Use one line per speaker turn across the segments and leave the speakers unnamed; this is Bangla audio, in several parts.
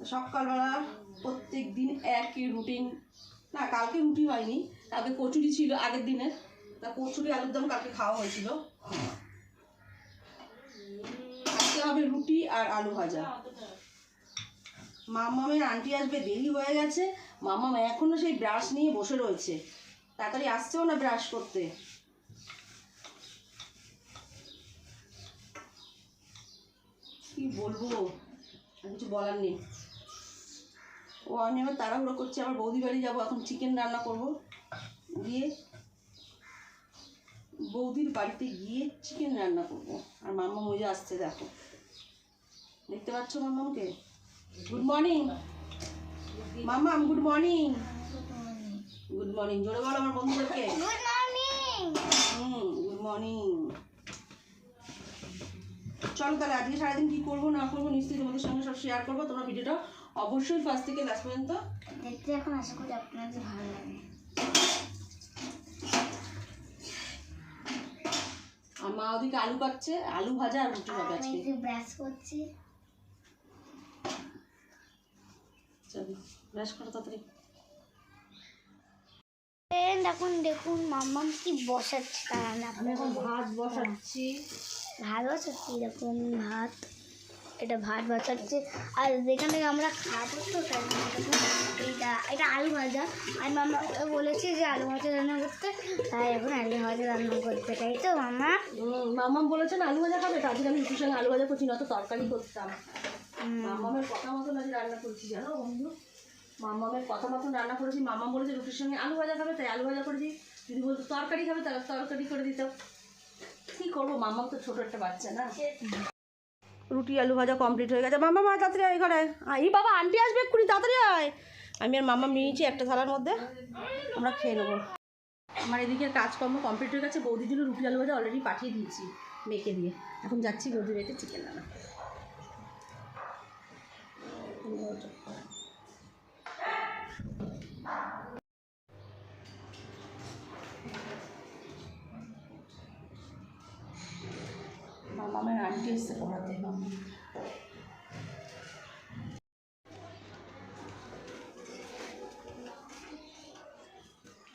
সকালবেলা প্রত্যেক দিন একই রুটিন না, কালকে রুটি হয়নি, কালকে কচুরি ছিল আগের দিনের। তা কচুরি, আলুর দম কালকে খাওয়া হয়েছিল। আজকে হবে রুটি আর আলু ভাজা। মামামের আন্টি আসবে, দেরি হয়ে গেছে। মামাম এখনও সেই ব্রাশ নিয়ে বসে রয়েছে। তাড়াতাড়ি আসছেও না ব্রাশ করতে। কি বলব? কিছু বলার নেই। ও আমি আবার তাড়াহুড়ো করছি আবার বৌদি বাড়ি যাব এখন চিকেন রান্না করব। গিয়ে বৌদির বাড়িতে গিয়ে চিকেন রান্না করব। আর মাম্মা মজা আসছে দেখো। দেখতে পাচ্ছ মাম্মামকে গুড মর্নিং মাম্মাম গুড মর্নিং গুড মর্নিং জোরে বলো আমার বন্ধুদেরকে। হুম গুড মর্নিং চলো তাহলে আজকে সারাদিন কী করব না করব নিশ্চয়ই তোমাদের সঙ্গে সব শেয়ার করব। তোমরা ভিডিওটা অবশ্যই ফার্স্ট থেকে লাস্ট পর্যন্ত।
দেখতে এখন আশা করি আপনাদের ভালো লাগে।
আর মা ওদিকে আলু কাটছে আলু ভাজা আর রুটি হবে
আমি
আজকে
একটু ব্রাশ করছি।
চলো ব্রাশ করো তাড়াতাড়ি।
এখন দেখুন মাম্মাম কি বসাচ্ছে তারা
আমি এখন ভাত বসাচ্ছি।
ভাত বসাচ্ছি দেখুন ভাত। এটা ভাত বসাচ্ছে আর যেখান থেকে আমরা খাব তো এইটা এটা আলু ভাজা। আর মামা বলেছে যে আলু ভাজা রান্না করতে। তাই এখন আলু ভাজা রান্না করতে তাই তো মামা?
মামাম বলেছেন আলু ভাজা খাবে তার জন্য আমি রুটির সঙ্গে আলু ভাজা করছি না তো তরকারি করতাম। মামামের কথা মতন আজ রান্না করেছি জানো বন্ধু? মামামের কথা মতন রান্না করেছি মামা বলেছে রুটির সঙ্গে আলু ভাজা খাবে তাই আলু ভাজা করেছি। যদি বলতো তরকারি খাবে তাহলে তরকারি করে দিতাম কী করব মামাম তো ছোটো একটা বাচ্চা না? রুটি আলু ভাজা কমপ্লিট হয়ে গেছে। মামা, মা, তাড়াতাড়ি আয় ঘরে এই বাবা, আন্টি আসবে এক্ষুনি, তাড়াতাড়ি আয়। আমি আর মামা নিয়েছি একটা থালার মধ্যে। আমরা খেয়ে নেব। আমার এদিকে কাজকর্ম কমপ্লিট হয়ে গেছে। বৌদির জন্য রুটি আলু ভাজা অলরেডি পাঠিয়ে দিয়েছি মেখে দিয়ে। এখন যাচ্ছি বৌদির বাড়িতে চিকেন রান্না মামামের আন্টি এসছে পড়াতে মামা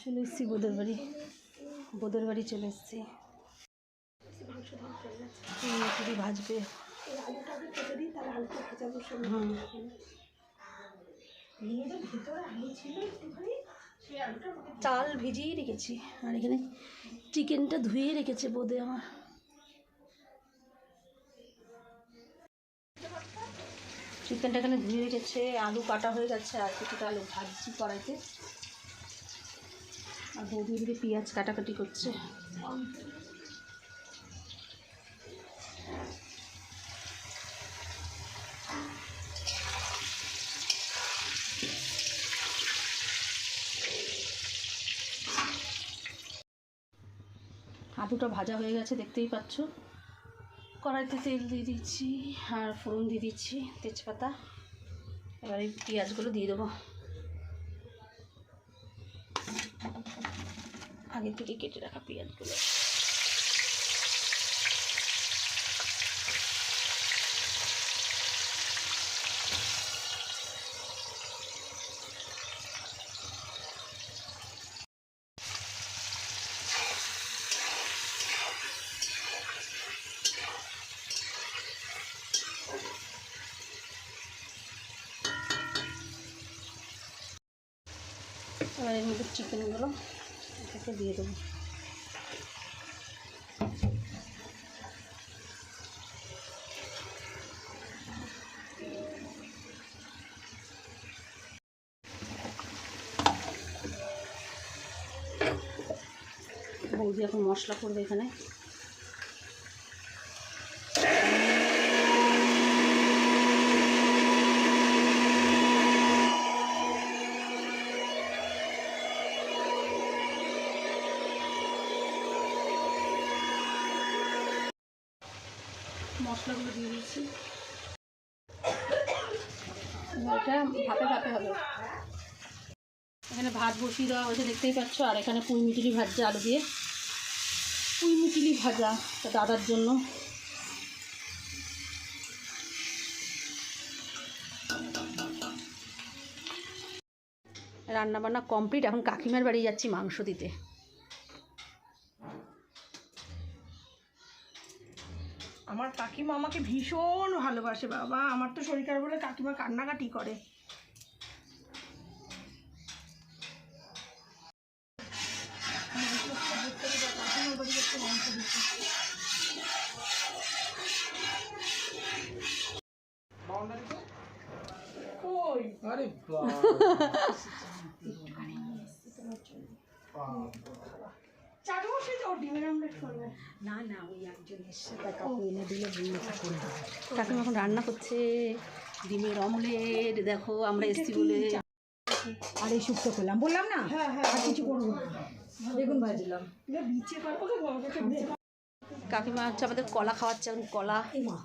চলে এসেছি বোদের বাড়ি। বোদের বাড়ি চলে এসেছি। ভাজবে। চাল ভিজিয়ে রেখেছি। আর এখানে চিকেনটা ধুয়ে রেখেছে বোদে আমার। চিকেনটা এখানে ধুয়ে রেখেছে, আলু কাটা হয়ে গেছে আর কিছুটা আলু ভাজছি কড়াইতে। আর বৌদি এদিকে পেঁয়াজ কাটাকাটি করছে। আলুটা ভাজা হয়ে গেছে, দেখতেই পাচ্ছ। কড়াইতে তেল দিয়ে দিচ্ছি আর ফোড়ন দিয়ে দিচ্ছি তেজপাতা। এবার এই পেঁয়াজগুলো দিয়ে দেবো। আগে থেকে কেটে রাখা পেঁয়াজগুলো। এবার এর মধ্যে চিকেনগুলো এটাকে দিয়ে দেবো। বৌদি এখন মশলা করবে এখানে। মশলাগুলো দিয়ে দিয়েছি এটা ভাতে ভাতে হবে। এখানে ভাত বসিয়ে দেওয়া হয়েছে, দেখতেই পাচ্ছ। আর এখানে পুঁই মিটিলি ভাজছে আলু দিয়ে। পুঁই মিটিলি ভাজা দাদার জন্য। রান্না বান্না কমপ্লিট। এখন কাকিমার বাড়ি যাচ্ছি মাংস দিতে।
আমার কাকিমা আমাকে ভীষণ ভালোবাসে বাবা। আমার তো শরীর খারাপ বলে কাকিমা কান্নাকাটি করে।
আরে
চাটু ডিমের অমলেট করবে।
কাকিমা এখন রান্না করছে ডিমের অমলেট দেখো আমরা এসছি বলে।
আর এই শুক্তো করলাম বললাম না?
হ্যাঁ হ্যাঁ
আর কিছু করব বেগুন ভাজলাম
বিচে পারব
কাকিমা হচ্ছে আমাদের কলা খাওয়াচ্ছে এখন কলা।
মা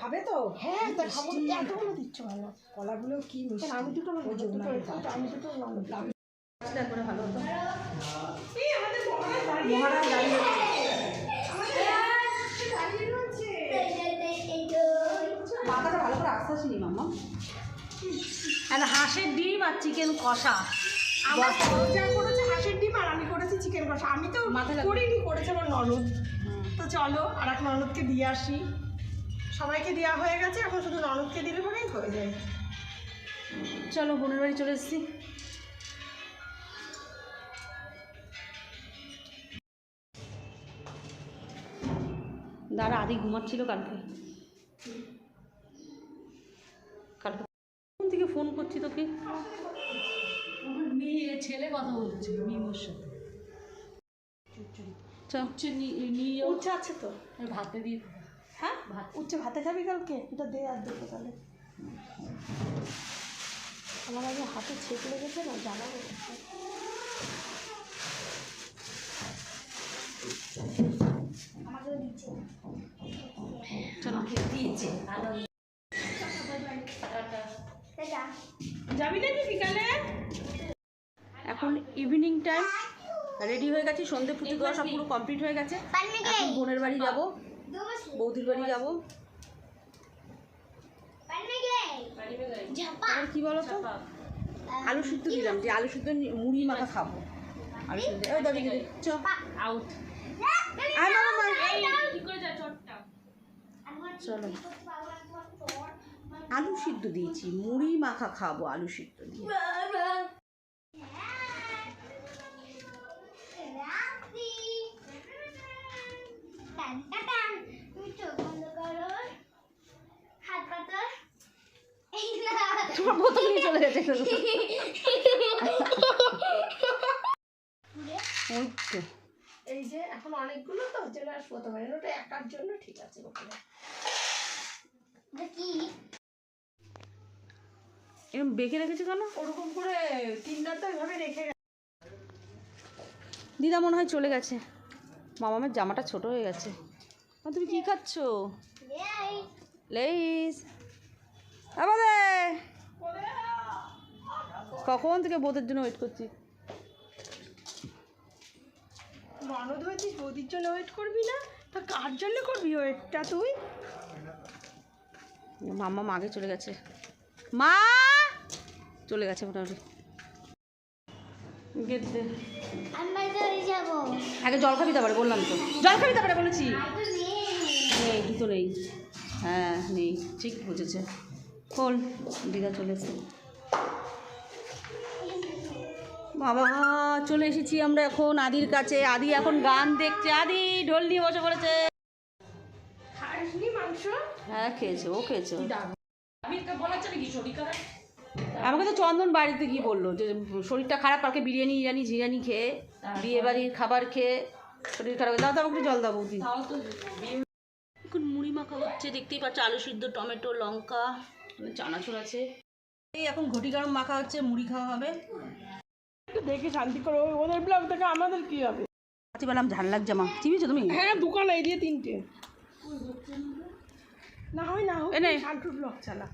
খাবে তো?
হ্যাঁ তা খাব এতগুলো দিচ্ছ ভালো।
কলাগুলো কি মিষ্টি?
আমি দুটো নেব, দুটো
আমি
দুটো নেব।
তারপরে ভালো হতো।
মহারাজ দাঁড়িয়ে
মাথাটা ভালো করে আস্তে আসেনি মামা আর হাঁসের ডিম আর চিকেন কষা।
আমার যা করেছে হাঁসের ডিম আর আমি করেছি চিকেন কষা। আমি তো। করিনি করেছে আমার ননদ। তো চলো আর এক ননদকে দিয়ে আসি। সবাইকে দেওয়া হয়ে গেছে এখন শুধু ননদকে দিলে পরেই হয়ে যায়।
চলো বোনের বাড়ি চলে এসেছি। দাঁড়া আদি ঘুমাচ্ছিল কালকে। কালকে কোন থেকে ফোন করছি তোকে?
মেয়ে ছেলে কথা বলছে মিমোর সাথে।
চল
নিয়ে
উচ্ছে আছে তো।
ভাতে দিয়ে
হ্যাঁ? উচ্ছে ভাতে খাবি কালকে? এটা দে আর দেবো তাহলে। আমার আগে হাতে ছেক লেগেছে না জানাব যাবি নাকি বিকালে?
এখন ইভিনিং টাইম রেডি হয়ে গেছি সন্ধে পুজো দেওয়া সব পুরো কমপ্লিট হয়ে গেছে। এখন বোনের বাড়ি যাব বৌদির বাড়ি যাব। আর কি? বলো তো আলু সিদ্ধ দিলাম যে আলু সিদ্ধ মুড়ি মাখা খাব। আলু সিদ্ধ ওই আউট আয় মামা মার চলো। আলু সিদ্ধ দিয়েছি, মুড়ি মাখা খাব আলু সিদ্ধ দিয়ে। তোমার
এই যে এখন অনেকগুলো তো আসব তোমার। ওটা একার জন্য ঠিক আছে ওখানে
কি
এরকম বেঁকে রেখেছে কেন?
ওরকম করে তিনটা তো এভাবে রেখে
দিদা মনে হয় চলে গেছে। মামা মামামের জামাটা ছোট হয়ে গেছে। তুমি কি খাচ্ছ? লেইস। কখন থেকে বোধের জন্য ওয়েট করছি?
ননদ হয়েছিস বৌদির জন্য ওয়েট করবি না? তা কার জন্য করবি ওয়েটটা তুই?
মাম্মা আগে চলে গেছে। মা! চলে গেছে মোটামুটি।
আমি
আগে জল খাবি তারপরে বললাম তো। জল খাবি তারপরে বলেছি।
আর তো নেই।
নেই হ্যাঁ নেই। ঠিক বুঝেছে খোল দিদা চলে এসে। বাবা চলে এসেছি আমরা এখন আদির কাছে। আদি এখন গান দেখছে। আদি ঢোল নিয়ে বসে পড়েছে। হ্যাঁ খেয়েছে ও খেয়েছে। আমাকে তো চন্দন বাড়িতে গিয়ে বলল যে শরীরটা খারাপ কালকে বিরিয়ানি ইরানি জিরানি খেয়ে বিয়ে বাড়ির খাবার খেয়ে শরীর খারাপ হয়ে- দাও তো আমাকে জল দাও বৌদি। এখন মুড়ি মাখা হচ্ছে দেখতেই পাচ্ছ আলু সিদ্ধ টমেটো লঙ্কা চানাচুর আছে। এই এখন ঘটি গরম মাখা হচ্ছে মুড়ি খাওয়া হবে।
দেখে শান্তি করো ওদের ব্লগ থেকে আমাদের কি হবে?
রাতে ঝাল লাগছে মা। চিবিছো তুমি?
হ্যাঁ দোকান এই দিয়ে তিনটে। না হয় না
এনে।
শান্তুর ব্লগ চালা।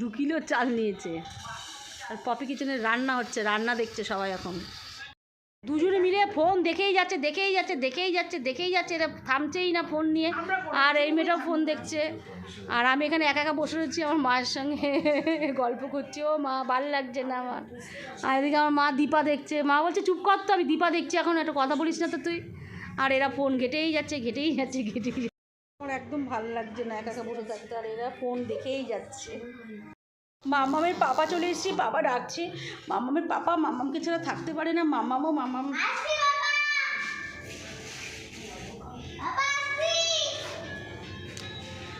দু কিলো চাল নিয়েছে। আর পপি কিচেনের রান্না হচ্ছে রান্না দেখছে সবাই এখন। দুজনে মিলে ফোন দেখেই যাচ্ছে দেখেই যাচ্ছে দেখেই যাচ্ছে দেখেই যাচ্ছে এরা থামছেই না ফোন নিয়ে। আর এই মেয়েটাও ফোন দেখছে। আর আমি এখানে একা একা বসে রয়েছি আমার মায়ের সঙ্গে গল্প করছি। ও মা ভালো লাগছে না আমার। আর এদিকে আমার মা দীপা দেখছে। মা বলছে চুপ কর তো আমি দীপা দেখছি এখন একটা কথা বলিস না তো তুই। আর এরা ফোন ঘেটেই যাচ্ছে ঘেটেই যাচ্ছে ঘেটেই আমার একদম ভালো লাগছে না একা একা বসে থাকতে আর এরা ফোন দেখেই যাচ্ছে। মামামের পাপা চলে এসেছি বাবা ডাকছে। মামামের পাপা মামামকে ছাড়া থাকতে পারে না। মামামও মামাম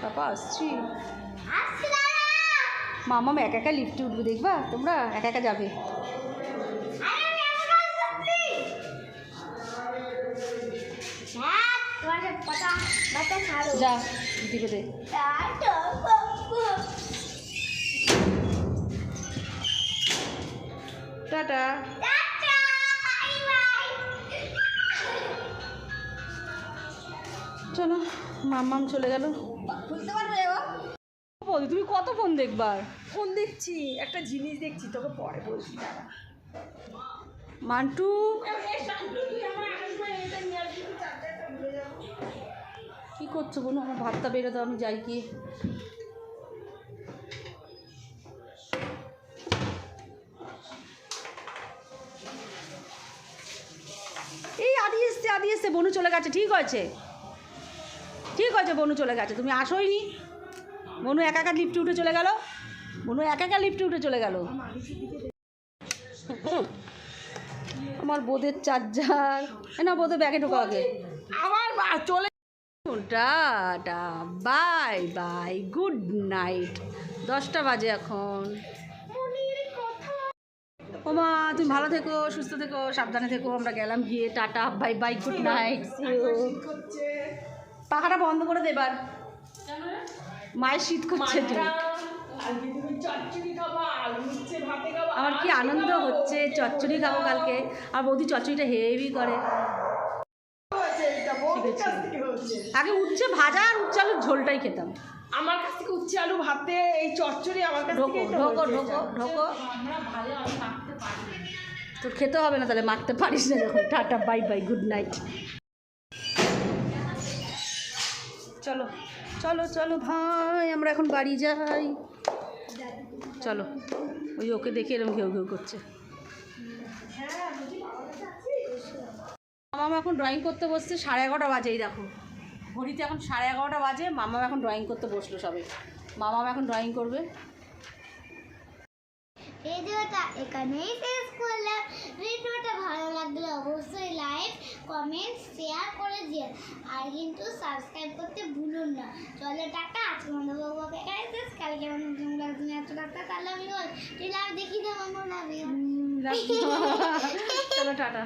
পাপা আসছি। মামাম একা একা লিফটে উঠবে দেখবা? তোমরা একা একা যাবে। যা দিকে দে। টাটা। চলো মামাম চলে গেল। বৌদি তুমি কত ফোন দেখবার
ফোন দেখছি একটা জিনিস দেখছি তোকে পরে বলছি দাঁড়া।
মান্টু? করছ বোন আমার ভাতটা বেরোতো আমি যাই কি এই আদি এসছে আদি এসছে, বনু চলে গেছে, ঠিক আছে? ঠিক আছে, বনু চলে গেছে, তুমি আসোই নি বনু একা একা লিফটে উঠে চলে গেল। বনু একা একা লিফটে উঠে চলে গেল। আমার বোধের চার্জার। না, বোধের ব্যাগে ঢোকা আগে।
আবার বা- চলে
tata bye bye good night. দশটা বাজে এখন। ও মা তুমি ভালো থেকো সুস্থ থেকো সাবধানে থেকো আমরা গেলাম গিয়ে tata bye bye good night. পাখাটা বন্ধ করে দেবার মায়ের শীত করছে আমার কি আনন্দ হচ্ছে চচ্চড়ি খাব কালকে। আর বৌদি চচ্চড়িটা হেভি করে
হয়েছে এটা বৌদির কাছ থেকে হচ্ছে
আগে উচ্ছে ভাজা আর উচ্ছে আলুর ঝোলটাই খেতাম।
আমার কাছ থেকে উচ্ছে আলু ভাতে এই চচ্চড়ি আমার কাছ
ঢোকো
থেকে
ঢোকো ঢোকো ঢোকো। তোর খেতে হবে না তাহলে মারতে পারিস না যখন। Tata bye bye good night. চলো চলো চলো ভাই আমরা এখন বাড়ি যাই। চলো ওই ওকে দেখে এরকম ঘেউ ঘেউ করছে। মামা এখন ড্রয়িং করতে বসছে সাড়ে এগারোটা বাজেই দেখো। ঘড়িতে এখন সাড়ে এগারোটা বাজে মামা এখন ড্রয়িং করতে বসল সবে। মামা এখন ড্রয়িং করবে।
ভিডিওটা এখানেই শেষ করলাম। ভিডিওটা ভালো লাগলে অবশ্যই লাইক কমেন্ট শেয়ার করে দিন আর কিন্তু সাবস্ক্রাইব করতে ভুলুন না। চলো টাকা আজকে বাবুকে এখানে শেষ কালকে লাগছে এত টাকা তাহলে আমি বল তুই লাভ দেখি দেবো লাভ
চলো টাটা।